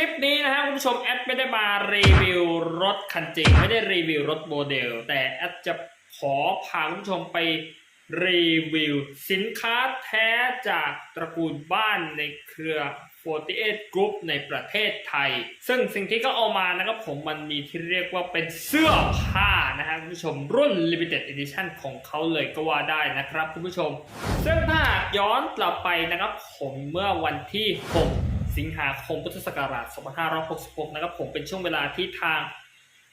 ลิปนี้นะฮะคุณผู้ชมแอดไม่ได้มารีวิวรถคันจริง ไม่ได้รีวิวรถโมเดล แต่แอดจะขอพาคุณผู้ชมไปรีวิวสินค้าแท้จากตระกูลบ้านในเครือ 48 Group ในประเทศไทย ซึ่งสิ่งที่เขาเอามานะครับผมมันมีที่เรียกว่าเป็นเสื้อผ้านะฮะคุณผู้ชมรุ่น Limited Edition ของเขาเลยก็ว่าได้นะครับคุณผู้ชม ซึ่งถ้าย้อนกลับไปนะครับผมเมื่อวันที่ 6 สิงหาคมพุทธศักราช 2566 นะครับผมเป็นช่วงเวลาที่ทาง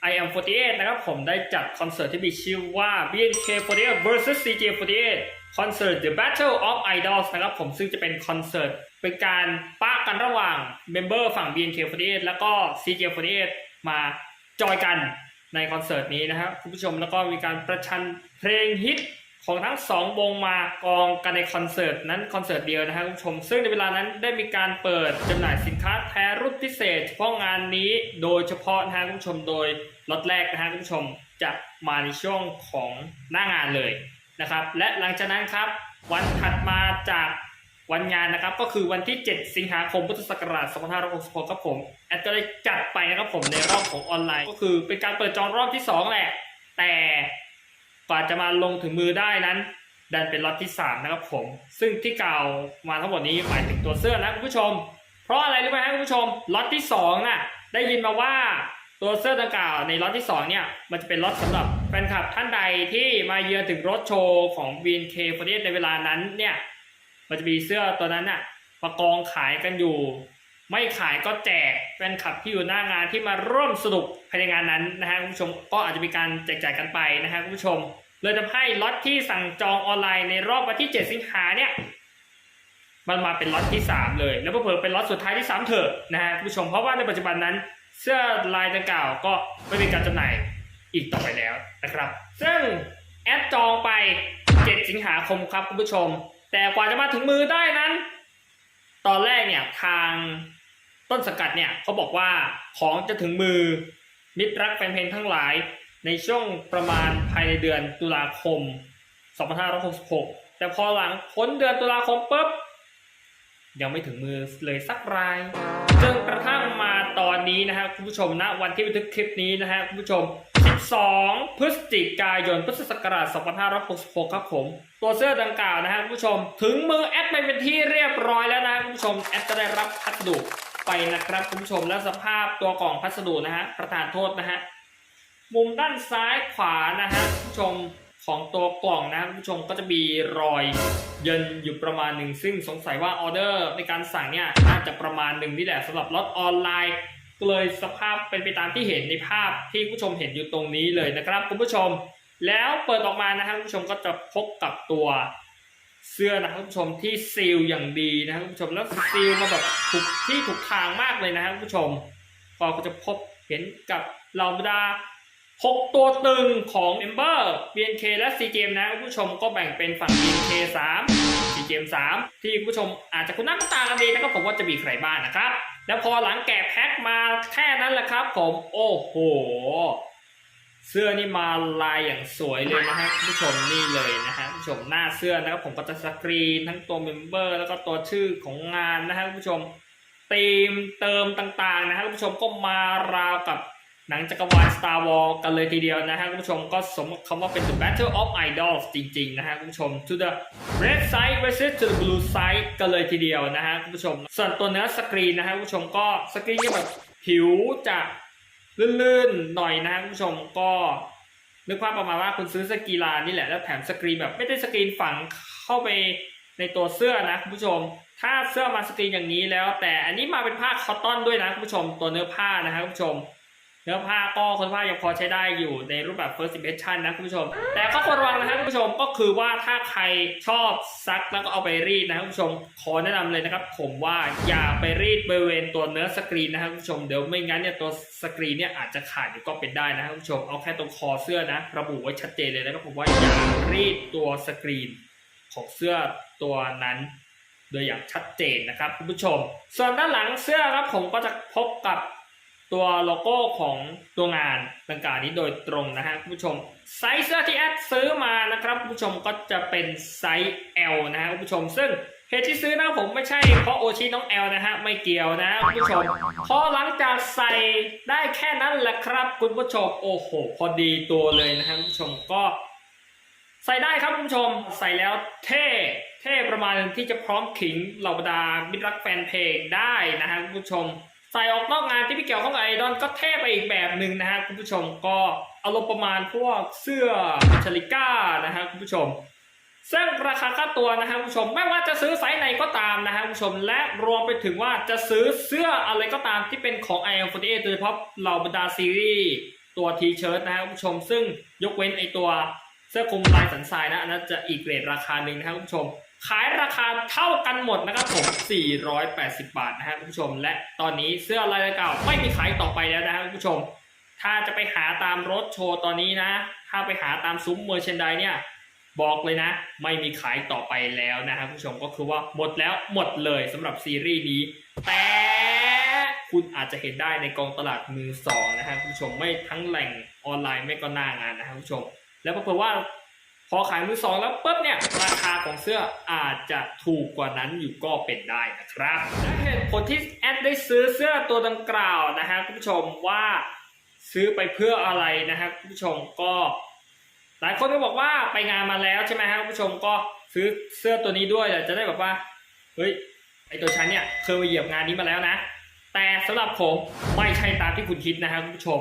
I am 48นะครับผมได้จัดคอนเสิร์ตที่มีชื่อว่า BNK48 vs CJ48 คอนเสิร์ต The Battle of Idols นะครับผมซึ่งจะเป็นคอนเสิร์ตเป็นการปะกันระหว่างเมมเบอร์ฝั่ง BNK48 แล้วก็ CJ48 มาจอยกันในคอนเสิร์ตนี้นะครับคุณผู้ชมแล้วก็มีการประชันเพลงฮิต ของทั้งสองวงมากองกันในคอนเสิร์ตนั้นคอนเสิร์ตเดียวนะครับคุณผู้ชม ซึ่งในเวลานั้นได้มีการเปิดจำหน่ายสินค้าแท้รุ่นพิเศษเฉพาะงานนี้โดยเฉพาะนะฮะคุณผู้ชมโดยล็อตแรกนะฮะคุณผู้ชมจะมาในช่วงของหน้างานเลยนะครับ และหลังจากนั้นครับ วันถัดมาจากวันงานนะครับก็คือวันที่ 7 สิงหาคมพุทธศักราช2566ครับผมแอดก็ได้จัดไปนะครับผมในรอบของออนไลน์ ก็คือเป็นการเปิดจองรอบที่สองแหละ แต่ กว่าจะมาลงถึงมือได้นั้น ดันเป็นล็อตที่ 3 นะครับผม ซึ่งที่กล่าวมาทั้งหมดนี้หมายถึงตัวเสื้อนะคุณผู้ชม เพราะอะไรรู้ไหมครับคุณผู้ชมล็อตที่2น่ะได้ยินมาว่าตัวเสื้อดังกล่าวในล็อตที่ 2 เนี่ย มันจะเป็นล็อตสำหรับแฟนคลับท่านใดที่มาเยือนถึงรถโชว์ของ BNK48 ในเวลานั้นเนี่ย มันจะมีเสื้อตัวนั้นน่ะประกองขายกันอยู่ ไม่ขายก็แจกแฟนคลับที่อยู่หน้างานที่มาร่วมสนุกภายในงานนั้นนะฮะคุณผู้ชมก็อาจจะมีการแจกจ่ายกันไปนะฮะคุณผู้ชมเลยทำให้ล็อตที่สั่งจองออนไลน์ในรอบวันที่ 7 สิงหาเนี่ยมันมาเป็นล็อตที่ 3 เลย แล้วเพิ่เป็นล็อตสุดท้ายที่3เถอะนะฮะคุณผู้ชมเพราะว่าในปัจจุบันนั้น เสื้อลายดังกล่าวก็ไม่มีการจำหน่ายอีกต่อไปแล้วนะครับ ซึ่งแอดจองไป 7 สิงหาคมครับคุณผู้ชม แต่กว่าจะมาถึงมือได้นั้น ตอนแรกเนี่ยทาง ต้นสงกัดเนี่ยเขาบอกว่าของจะถึงมือมิตรรักแฟนเพลงทั้งหลาย ในช่วงประมาณภายในเดือนตุลาคม 2566 แต่พอหลังพ้นเดือนตุลาคมปุ๊บยังไม่ถึงมือเลยสักรายจนกระทั่งมาตอนนี้นะฮะคุณผู้ชมณวันที่บันทึกคลิปนี้นะฮะคุณผู้ชม 12 พฤศจิกายนพุทธศักราช 2566 ครับผม ตัวเสื้อดังกล่าวนะฮะคุณผู้ชม ถึงมือแอดไปเป็นที่เรียบร้อยแล้วนะคุณผู้ชมแอดจะได้รับพัสดุ ไปนะครับคุณผู้ชมและสภาพตัวกล่องพัสดุนะฮะประธานโทษนะฮะมุมด้านซ้ายขวานะฮะคุณผู้ชมของตัวกล่องนะคุณผู้ชมก็จะมีรอยเยินอยู่ประมาณหนึ่งซึ่งสงสัยว่าออเดอร์ในการสั่งเนี่ยน่าจะประมาณหนึ่งนี่แหละสำหรับรถออนไลน์ก็เลยสภาพเป็นไปตามที่เห็นในภาพที่ผู้ชมเห็นอยู่ตรงนี้เลยนะครับคุณผู้ชม แล้วเปิดออกมานะครับคุณผู้ชมก็จะพบกับตัว เสื้อนะครับคุณผู้ชมที่ซีลอย่างดีนะครับคุณผู้ชมแล้วซีลมาแบบถูกที่ถูกทางมากเลยนะครับคุณผู้ชมก็จะพบเห็นกับเหล่าบรรดา6 ตัวตึงของ Ember BNK และ CGM นะคุณผู้ชมก็แบ่งเป็นฝั่ง BNK 3 CGM 3 ที่คุณผู้ชมอาจจะคุ้นหน้าคุ้นตากันดีนะครับผมว่าจะมีใครบ้างนะครับ แล้วพอหลังแกะแพ็คมาแค่นั้นแหละครับผม โอ้โห เสื้อนี่มาลายอย่างสวยเลยนะฮะผู้ชมนี่เลยนะฮะผู้ชมหน้าเสื้อนะครับผมก็จะสกรีนทั้งตัวเมมเบอร์แล้วก็ตัวชื่อของงานนะฮะผู้ชมธีมเติมต่างๆนะฮะผู้ชมก็มาราวกับหนังจักรวาล Star Wars กันเลยทีเดียวนะฮะคุณผู้ชมก็สมคำว่าเป็น The Battle of Idols จริงๆนะฮะคุณผู้ชม to the red side versus to the blue side กันเลยทีเดียวนะฮะคุณผู้ชม ส่วนตัวเนื้อสกรีนนะฮะคุณผู้ชมก็สกรีนที่แบบผิวจะ ลื่นๆหน่อยนะคุณผู้ชมก็นึกภาพประมาณว่าคุณซื้อสกีลานนี่แหละแล้วแถมสกรีนแบบไม่ได้สกรีนฝังเข้าไปในตัวเสื้อนะคุณผู้ชม ถ้าเสื้อมาสกรีนอย่างนี้แล้ว แต่อันนี้มาเป็นผ้าคอตตอนด้วยนะคุณผู้ชมตัวเนื้อผ้านะครับคุณผู้ชม เนื้อผ้าก็คุณผ้ายังพอใช้ได้อยู่ในรูปแบบ first impression นะคุณผู้ชม แต่ก็ควรระวังนะครับคุณผู้ชมก็คือว่าถ้าใครชอบซักแล้วก็เอาไปรีดนะครับคุณผู้ชมขอแนะนำเลยนะครับ ผมว่าอย่าไปรีดบริเวณตัวเนื้อสกรีนนะครับคุณผู้ชมเดี๋ยวไม่งั้นเนี่ยตัวสกรีนเนี่ยอาจจะขาดอยู่ก็เป็นได้นะครับคุณผู้ชมเอาแค่ตรงคอเสื้อนะ ระบุไว้ชัดเจนเลยนะครับผมว่าอย่ารีดตัวสกรีนของเสื้อตัวนั้นโดยอย่างชัดเจนนะครับคุณผู้ชม ส่วนด้านหลังเสื้อครับผมก็จะพบกับ ตัวโลโก้ของตัวงานดังกล่าวนี้โดยตรงนะฮะคุณผู้ชมไซส์เสื้อที่แอดซื้อมานะครับคุณผู้ชมก็จะเป็นไซส์ L นะฮะคุณผู้ชมซึ่งเหตุที่ซื้อนะผมไม่ใช่เพราะโอชิน้องแอลนะฮะไม่เกี่ยวนะคุณผู้ชมเพราะหลังจากใส่ได้แค่นั้นแหละครับคุณผู้ชมโอ้โหพอดีตัวเลยนะฮะคุณผู้ชมก็ใส่ได้ครับคุณผู้ชมใส่แล้วเท่เท่ประมาณที่จะพร้อมขิงเหล่าบรรดามิตรรักแฟนเพลงได้นะฮะคุณผู้ชม ส่ออกนอกงานที่ไม่เกี่ยวข้องกับไอดอลก็เท่ไปอีกแบบหนึ่งนะฮะคุณผู้ชมก็อารมณ์ประมาณพวกเสื้อชลิก้านะฮะคุณผู้ชม ซึ่งราคาค่าตัวนะฮะคุณผู้ชมไม่ว่าจะซื้อไซส์ไหนก็ตามนะฮะคุณผู้ชมและรวมไปถึงว่าจะซื้อเสื้ออะไรก็ตามที่เป็นของ i m 4 8โดยเฉพาะเหล่าบรรดาซีรีส์ตัวทีเชิร์ตนะฮะคุณผู้ชม ซึ่งยกเว้นไอตัวเสื้อคลุมลายสันทรายนะอันนั้นจะอีกเรทราคาหนึ่งนะครับคุณผู้ชม ขายราคาเท่ากันหมดนะครับผม 480 บาทนะฮะคุณผู้ชม และตอนนี้เสื้อลายเก่าไม่มีขายต่อไปแล้วนะฮะคุณผู้ชม ถ้าจะไปหาตามรถโชว์ตอนนี้นะ ถ้าไปหาตามซุ้มเมอร์เชนไดเนี่ย บอกเลยนะ ไม่มีขายต่อไปแล้วนะครับผู้ชมก็คือว่าหมดแล้วหมดเลยสำหรับซีรีส์นี้ แต่คุณอาจจะเห็นได้ในกองตลาดมือสองนะครับผู้ชมไม่ทั้งแหล่งออนไลน์ไม่ก็หน้างานนะครับผู้ชม แล้วปรากฏว่า พอขายมือสองแล้วปุ๊บเนี่ยราคาของเสื้ออาจจะถูกกว่านั้นอยู่ก็เป็นได้นะครับและเหตุผลที่แอดได้ซื้อเสื้อตัวดังกล่าวนะฮะคุณผู้ชมว่าซื้อไปเพื่ออะไรนะฮะคุณผู้ชมก็หลายคนก็บอกว่าไปงานมาแล้วใช่ไหมครับคุณผู้ชมก็ซื้อเสื้อตัวนี้ด้วยแต่จะได้แบบว่าเฮ้ยไอตัวฉันเนี่ยเคยไปเหยียบงานนี้มาแล้วนะ แต่สำหรับผมไม่ใช่ตามที่คุณคิดนะครับคุณผู้ชม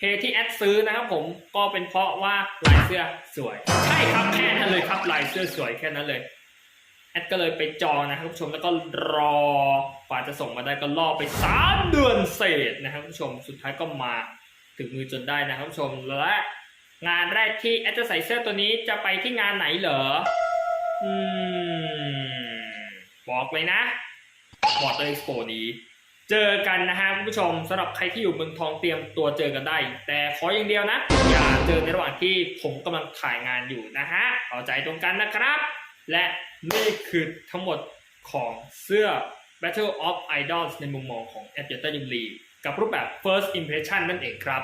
เหตุที่แอดซื้อนะครับผมก็เป็นเพราะว่าลายเสื้อสวย ใช่ครับแค่นั้นเลยครับลายเสื้อสวยแค่นั้นเลยแอดก็เลยไปจองนะครับคุณผู้ชมแล้วก็รอกว่าจะส่งมาได้ก็ล่อไปสามเดือนเศษนะครับคุณผู้ชมสุดท้ายก็มาถึงมือจนได้นะครับคุณผู้ชมและงานแรกที่แอดจะใส่เสื้อตัวนี้จะไปที่งานไหนเหรออืมบอกเลยนะมอเตอร์เอ็กซ์โปนี้ เจอกันนะฮะคุณผู้ชมสำหรับใครที่อยู่เมืองทองเตรียมตัวเจอกันได้ แต่ขออย่างเดียวนะ อย่าเจอในระหว่างที่ผมกำลังถ่ายงานอยู่นะฮะเข้าใจตรงกันนะครับ และนี่คือทั้งหมดของเสื้อ Battle of Idols ในมุมมองของ a d j u t a n t Lee กับรูปแบบ First Impression นั่นเองครับ